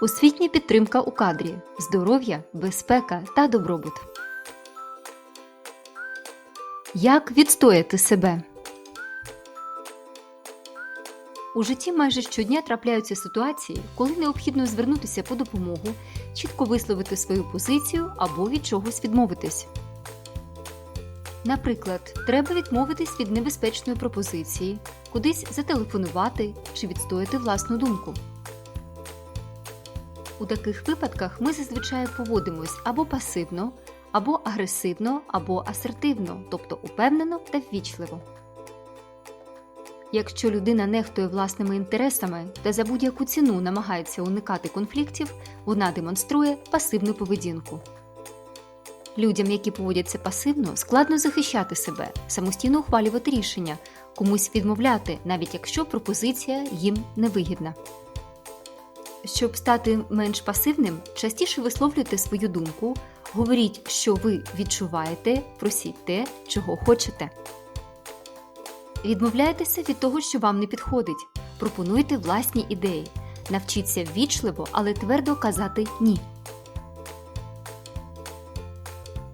Освітня підтримка у кадрі, здоров'я, безпека та добробут. Як відстояти себе? У житті майже щодня трапляються ситуації, коли необхідно звернутися по допомогу, чітко висловити свою позицію або від чогось відмовитись. Наприклад, треба відмовитись від небезпечної пропозиції, кудись зателефонувати чи відстояти власну думку. У таких випадках ми зазвичай поводимось або пасивно, або агресивно, або асертивно, тобто упевнено та ввічливо. Якщо людина нехтує власними інтересами та за будь-яку ціну намагається уникати конфліктів, вона демонструє пасивну поведінку. Людям, які поводяться пасивно, складно захищати себе, самостійно ухвалювати рішення, комусь відмовляти, навіть якщо пропозиція їм невигідна. Щоб стати менш пасивним, частіше висловлюйте свою думку, говоріть, що ви відчуваєте, просіть те, чого хочете. Відмовляйтеся від того, що вам не підходить. Пропонуйте власні ідеї. Навчіться ввічливо, але твердо казати ні.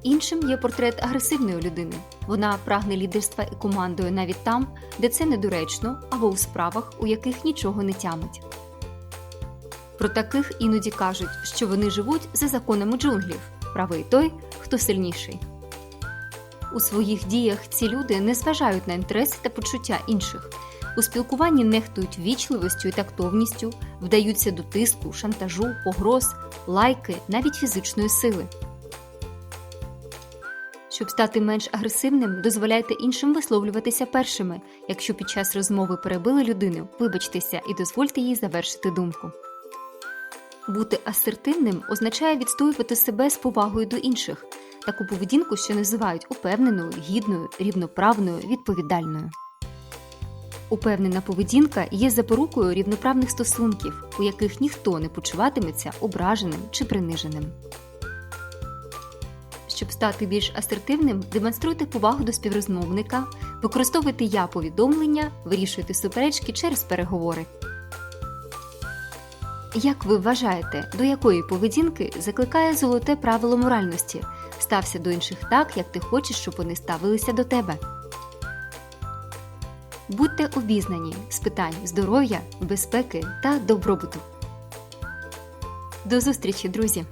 Іншим є портрет агресивної людини. Вона прагне лідерства і командує навіть там, де це недоречно, або у справах, у яких нічого не тямить. Про таких іноді кажуть, що вони живуть за законами джунглів правий той, хто сильніший. У своїх діях ці люди не зважають на інтереси та почуття інших. У спілкуванні нехтують вічливістю і тактовністю, вдаються до тиску, шантажу, погроз, лайки, навіть фізичної сили. Щоб стати менш агресивним, дозволяйте іншим висловлюватися першими. Якщо під час розмови перебили людину, вибачтеся і дозвольте їй завершити думку. Бути асертивним означає відстоювати себе з повагою до інших. Таку поведінку ще називають упевненою, гідною, рівноправною, відповідальною. Упевнена поведінка є запорукою рівноправних стосунків, у яких ніхто не почуватиметься ображеним чи приниженим. Щоб стати більш асертивним, демонструйте повагу до співрозмовника, використовуйте я повідомлення, вирішуйте суперечки через переговори. Як ви вважаєте, до якої поведінки закликає золоте правило моральності? Стався до інших так, як ти хочеш, щоб вони ставилися до тебе. Будьте обізнані з питань здоров'я, безпеки та добробуту. До зустрічі, друзі!